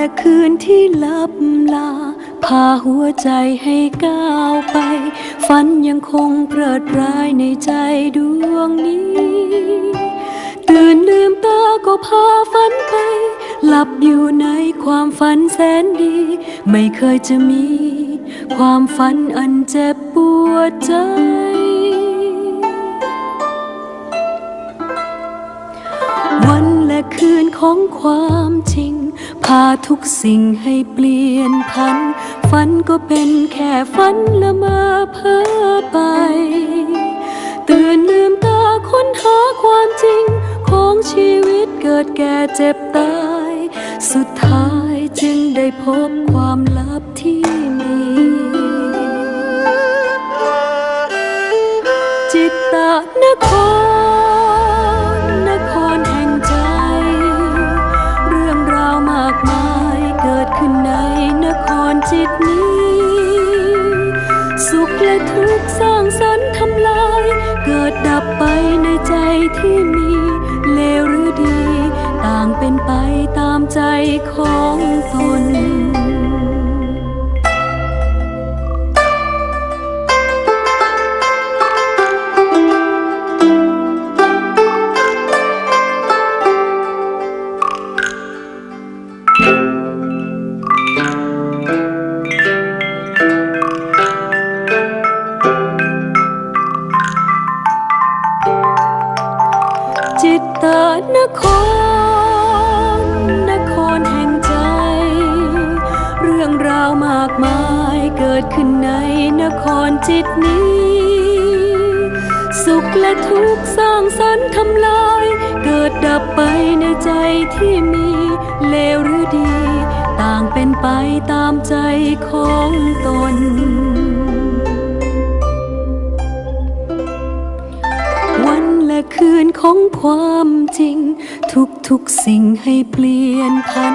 แต่คืนที่ลับลา พาหัวใจให้ก้าวไป ฝันยังคงเปิดรายในใจดวงนี้ ตื่นลืมตาก็พาฝันไป หลับอยู่ในความฝันแสนดี ไม่เคยจะมี ความฝันอันเจ็บปวดใจวันและคืนของความจริงาทุกสิ่งให้เปลี่ยนพัน ฝันก็เป็นแค่ฝันละเมอเพ้อไป ตื่นลืมตาค้นหาความจริง ของชีวิตเกิดแก่เจ็บตาย สุดท้ายจึงได้พบความลับที่มีจิตตนคร จิตนี้ สุขและทุกข์สร้างสรรค์ทำลาย เกิดดับไปในใจที่มี เลวหรือดี ต่างเป็นไปตามใจของตน นคร นครแห่งใจ เรื่องราวมากมายเกิดขึ้นในนครจิตนี้ สุขและทุกข์สร้างสรรค์ทำลาย เกิดดับไปในใจที่มี เลวหรือดี ต่างเป็นไปตามใจของตนวันและคืนของความ จริง ทุกทุกๆสิ่งให้เปลี่ยนพัน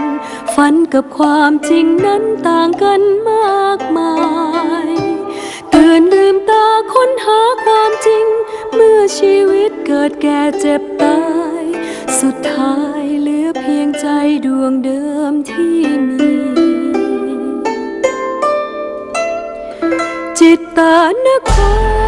ฝันกับความจริงนั้นต่างกันมากมายตื่นลืมตาค้นหาความจริง เมื่อชีวิตเกิดแก่เจ็บตาย สุดท้ายเหลือเพียงใจดวงเดิมที่มีจิตตานคร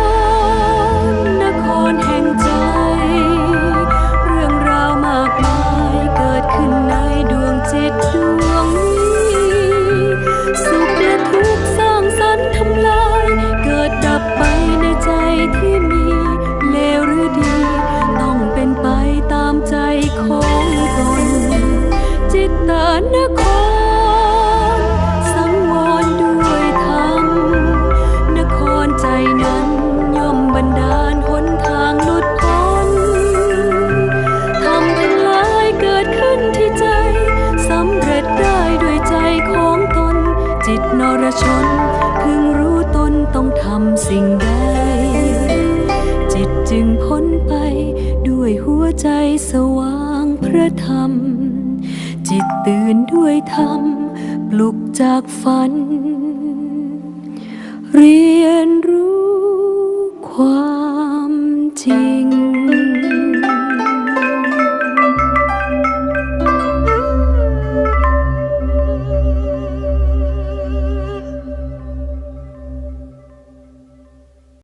ชนพึงรู้ตนต้องทำสิ่งใด จิตจึงพ้นไปด้วยหัวใจสว่างพระธรรม จิตตื่นด้วยธรรม ปลุกจากฝันเรีย